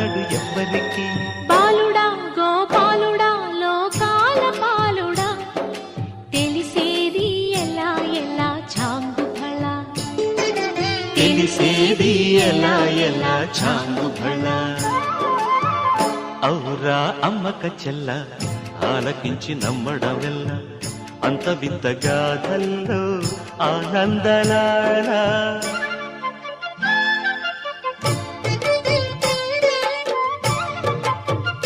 అందడు ఎవ్వరికి? బాలుడా గోపాలుడా లోకాల పాలుడా. తెలిసేది ఎలా ఎలా చాంగు ఫళ తెలిసేది ఎలా ఎలా చాంగు భళ. ఔరా అమ్మక చెల్ల ఆలకించి నమ్మడమెల్ల. అంత వింత గాథల్లో ఆనందలాలా